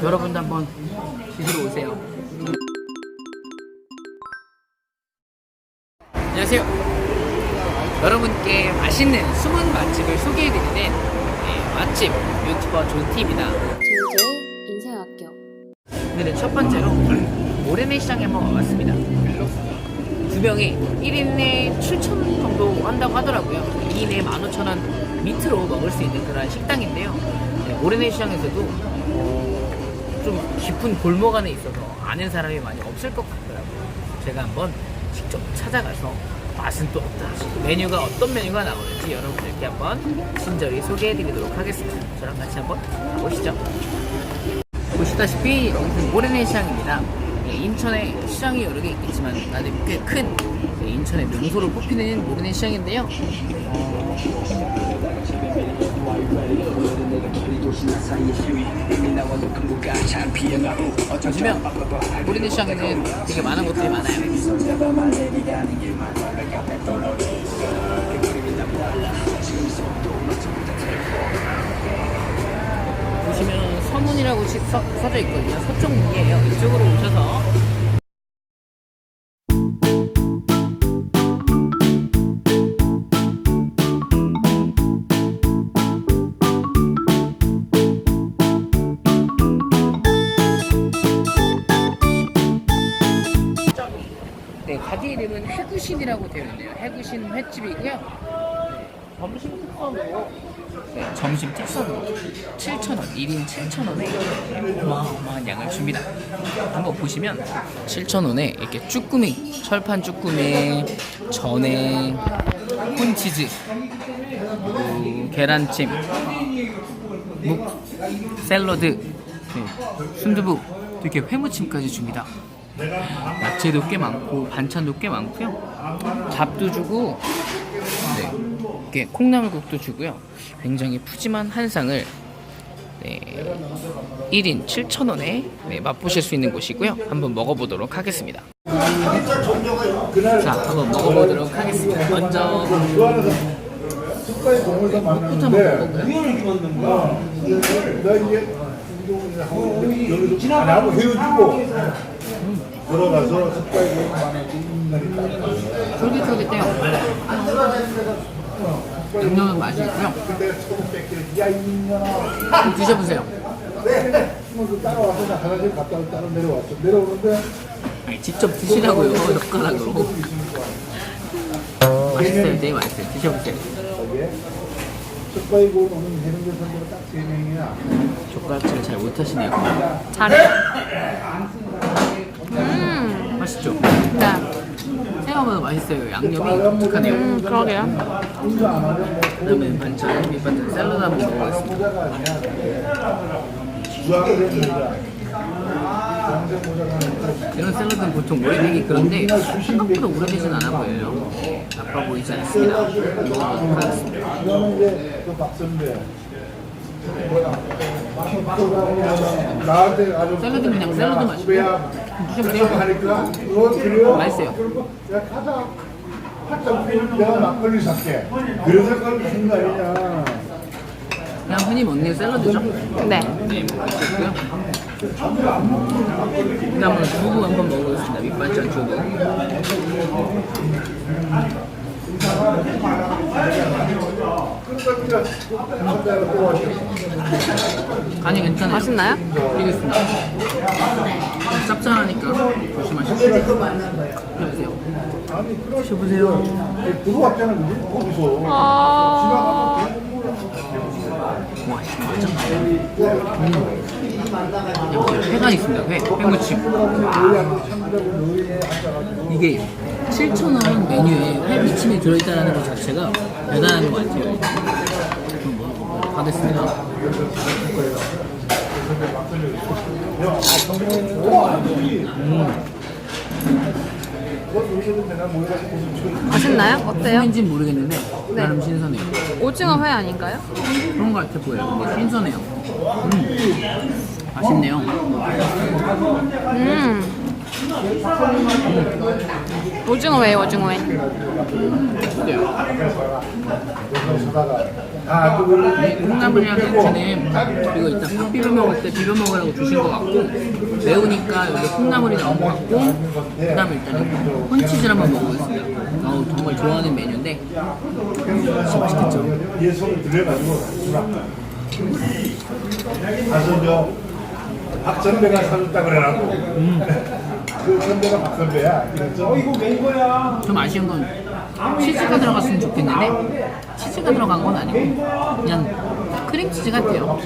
여러분도 한번 드시러 오세요. 안녕하세요. 여러분께 맛있는 숨은 맛집을 소개해드리는 네, 맛집 유튜버 존티입니다. 인생학교 오늘은 첫 번째로 모래내 시장에 한번 와봤습니다. 두 명에 1인에 7,000원 정도 한다고 하더라고요. 2인에 15,000원 밑으로 먹을 수 있는 그런 식당인데요. 네, 모래내 시장에서도 어, 좀 깊은 골목 안에 있어서 아는 사람이 많이 없을 것 같더라고요. 제가 한번 직접 찾아가서 맛은 또 어떤지 메뉴가 어떤 메뉴가 나오는지 여러분들께 한번 친절히 소개해드리도록 하겠습니다. 저랑 같이 한번 가보시죠. 보시다시피 여기는 모래내 시장입니다. 예, 인천에 시장이 여러 개 있겠지만 나는 꽤큰 예, 인천의 명소로 뽑히는 모래내 시장인데요. 보시면 모래내 시장에는 되게 많은 곳들이 많아요. 보시면 서문이라고 써져 있거든요. 서쪽 문이에요. 이쪽으로 오셔서 해구신이라고 되어 있네요. 해구신 횟집이고요. 네, 점심 특선으로 네, 점심 특선으로 7,000원, 1인 7,000원에 어마어마한 양을 줍니다. 한번 보시면 7,000원에 이렇게 쭈꾸미, 철판 쭈꾸미, 전에 그리고 계란찜, 묵, 샐러드, 네, 순두부, 이렇게 회무침까지 줍니다. 야채도 꽤 많고 반찬도 꽤 많고요. 잡도 주고 네, 이렇게 콩나물국도 주고요. 굉장히 푸짐한 한상을 네, 1인 7,000원에 네, 맛보실 수 있는 곳이고요. 한번 먹어보도록 하겠습니다. 자, 한번 먹어보도록 하겠습니다. 먼저 국부터 먹어볼까요? 나 여기서 안 하고 헤어지고 들어가서 동물 많은지 인간이 쫄깃쫄깃해요. 양념은 맛이 있고요. 근데 처음 뺏기는 야 인간아 한번 드셔보세요. 뭐 따라와서 나 화장실 갔다 올 따라 내려왔어 내려오는데 아니, 직접 드시라고요, 젓가락으로. 맛있어요, 되게 맛있어요. 드셔보세요. 거기에 국가의 고 오는 해병대 선수가 딱세 명이야 젓가락질을 잘 못하시네요. 잘해요 음, 맛있죠? 네. 생각보다 맛있어요. 양념이 독특하네요. 음 그러게요 하면 뭐 그다음에 반찬, 밑반찬, 샐러드 한번 먹어보겠습니다. 이런 샐러드는 보통 오래되기 그런데 생각보다 오래되진 않아 보여요. 나빠 보이지 않습니다. 먹어보도록 하겠습니다. 이거는 이제 그 박선배 나한테 아주 샐러드 그냥 샐러드 드셔보세요. 하니까 그거 그래요 맛있어요. 내가 가자 팔짱 끼는 내가 막걸리 살게 그래서 그걸 무슨 거 아니냐 그냥 흔히 먹는 샐러드죠? 네 네, 맛있고요. 그다음은 두부 한번 먹어보겠습니다. 밑반찬 두부. 간이 괜찮아요. 맛있나요? 드리겠습니다. 짭짤하니까 조심하시고. 드셔보세요. 드셔보세요. 들어왔잖아 그지 거기서 아. 음. 회가 있습니다. 회, 회무침. 이게 7,000원 메뉴에 회 무침이 들어있다는 것 자체가 대단한 것 같아요. 그럼 뭐, 하겠습니다. 맛있나요? 어때요? 무슨인지는 모르겠는데 나름 신선해요. 오징어 회 아닌가요? 그런 것 같아 보여요. 근데 신선해요. 음, 맛있네요. 음 오징어회, 오징어회. 콩나물이랑 야채는 이거 이따 밥 비벼 먹을 때 비벼 먹으라고 주신 것 같고 매우니까 여기 콩나물이 나온 것 같고 그 다음에 일단은 콘치즈를 한번 먹어보겠습니다. 어우 정말 좋아하는 메뉴인데 진짜 맛있겠죠? 가서 저 박선배가 사줬다 그래라고 그 선배가 박 선배야 그래서 어 이거 낸 거야 좀 아쉬운 건 치즈가 들어갔으면 좋겠는데 치즈가 들어간 건 아니고 그냥 크림치즈 같아요.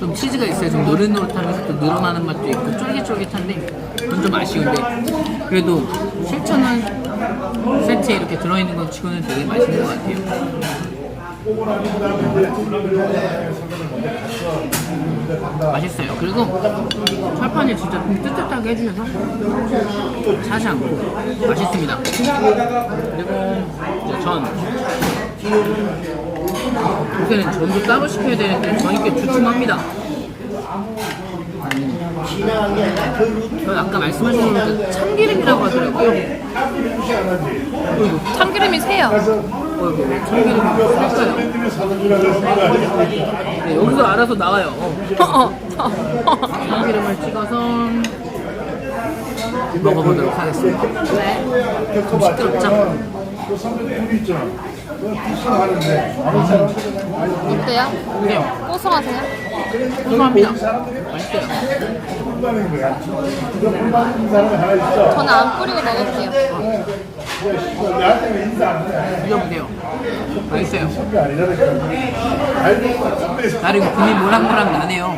좀 치즈가 있어야 좀 노릇노릇하면서 또 늘어나는 맛도 있고 쫄깃쫄깃한데 그건 좀 아쉬운데 그래도 실천은 세트에 이렇게 들어있는 것 치고는 되게 맛있는 것 같아요. 맛있어요. 그리고 철판이 진짜 좀 뜨뜻하게 해주셔서 차지 않고 맛있습니다. 그리고 이제 전. 요새는 전도 따로 시켜야 되는데 꽤 두툼합니다. 전 아까 말씀하신 그 참기름이라고 하더라고요. 참기름이. 어이구, 참기름이 셀까요? 네, 여기서 알아서 나와요. 어. 어, 어. 참기름을 찍어서 먹어보도록 하겠습니다. 네. 피싱하는데 아는 사람들은 아니 어때요? 그래요. 고소하세요? 고소합니다. 맛있어요. 불만인 거야 그 불만인 사람이 하나 있어 저는 안 뿌리고 먹을게요. 나한테 인사 안해 드셔보세요. 맛있어요. 선배 아니잖아 알고 선배 나름 금이 모락모락 나네요.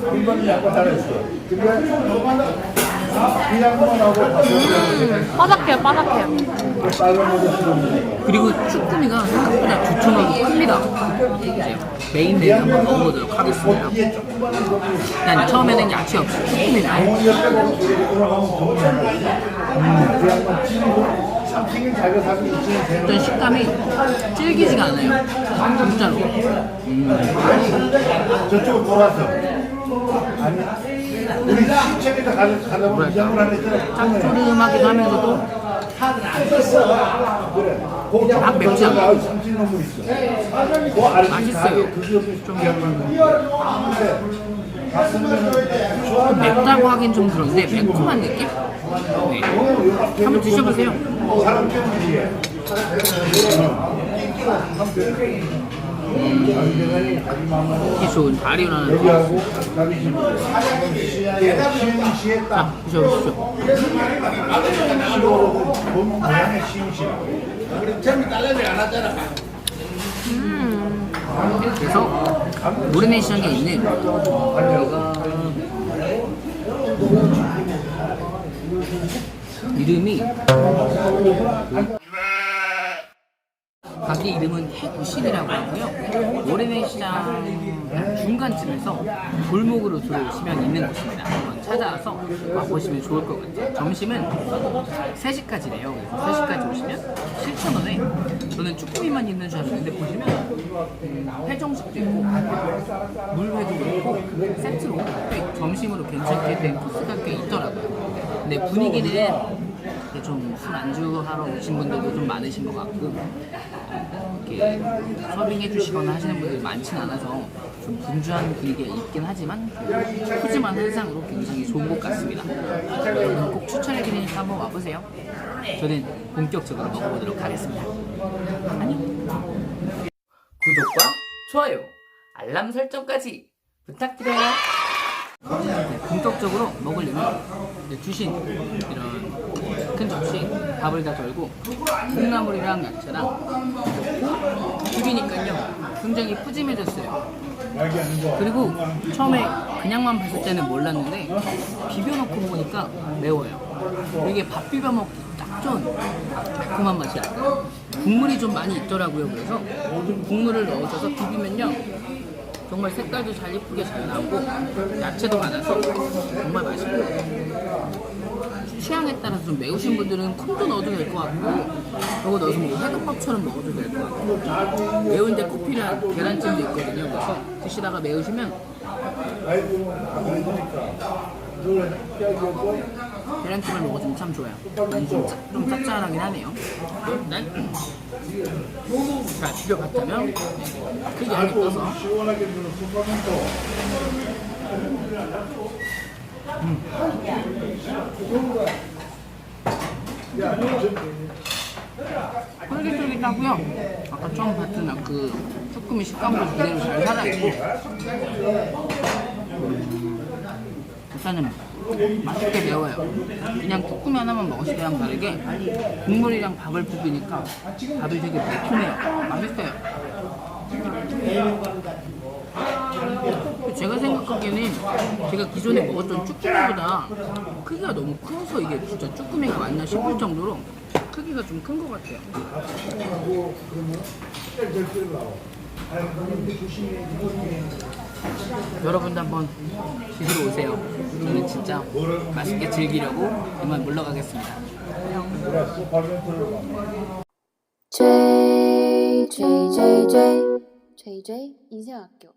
불만이 약간 잘했어 근데 이 양반하고 봤을 음, 바삭해요, 바삭해요. 쓰는 그리고 쭈꾸미가 생각보다 두툼하고 큽니다. 이제 메인 메뉴 한번 먹어보도록 하겠습니다. 일단 처음에는 야채 없이 음, 있으면 되는 어떤 식감이 질기지가 않아요. 진짜로. 저쪽으로 돌아서 우리 가다 가다 보면 이장을 하나 있잖아 짭조름하기도 하면서도 그래. 그 아, 있어. 아래 맛있어요. 그게 좀 맵다고 하긴 좀 그런데 매콤한 느낌? 네. 한번 드셔보세요. 사람 때문이 지 이게 좋은 발효라는 여기하고 자, 시흥시 그래서 모래내 시장에 있는 이름이 가게 이름은 해구신이라고 하고요. 모래내 시장 중간쯤에서 골목으로 들어오시면 있는 곳입니다. 한번 찾아와서 와보시면 좋을 것 같아요. 점심은 3시까지래요. 그래서 3시까지 오시면 7,000원에 저는 쭈꾸미만 있는 줄 알았는데 보시면 음, 회정식도 있고 물회도 있고 세트로 꽤 점심으로 괜찮게 된 코스가 꽤 있더라고요. 근데 분위기는 좀술 안주 하러 오신 분들도 좀 많으신 것 같고 이렇게 서빙해 주시거나 하시는 분들이 많지는 않아서 좀 분주한 분위기가 있긴 하지만 푸짐한 한상으로 굉장히 좋은 곳 같습니다. 여러분 꼭 추천해 드리니까 한번 와보세요. 저는 본격적으로 먹어보도록 하겠습니다. 안녕. 구독과 좋아요, 알람 설정까지 부탁드려요. 네, 본격적으로 먹으려면 주신 이런 큰 접시 밥을 다 덜고 콩나물이랑 야채랑 넣고 비비니까요 굉장히 푸짐해졌어요. 그리고 처음에 그냥만 봤을 때는 몰랐는데 비벼놓고 보니까 매워요. 이게 밥 비벼 먹기 딱 좋은 매콤한 맛이 나요. 국물이 좀 많이 있더라고요. 그래서 국물을 넣어줘서 비비면요. 정말 색깔도 잘 예쁘게 잘 나오고 야채도 많아서 정말 맛있고 취향에 따라서 좀 매우신 분들은 콩도 넣어도 될 것 같고 이거 넣어서 뭐 회덮밥처럼 먹어도 될 것 같고 매운데 커피랑 계란찜도 있거든요. 그래서 드시다가 매우시면 안 계란찜을 먹어주면 참 좋아요. 아니, 좀, 짭- 좀 짭짤하긴 하네요. 일단 자 비벼봤다면 크게 한입 알고 떠서 쫄깃쫄깃하고요. 아까 처음 봤던 그 쭈꾸미 식감도 그대로 잘 살아있고 일단은 맛있게 매워요. 그냥 쭈꾸미 하나만 먹었을 때랑 다르게 국물이랑 밥을 비비니까 밥이 되게 매콤해요. 맛있어요. 제가 생각하기에는 제가 기존에 먹었던 쭈꾸미보다 크기가 너무 커서 이게 진짜 쭈꾸미가 맞나 싶을 정도로 크기가 좀 큰 것 같아요. 여러분도 한번 드시러 오세요. 저는 진짜 맛있게 즐기려고 이만 물러가겠습니다. 그래, 슈퍼멘토를 봐. J J J J J J 인생학교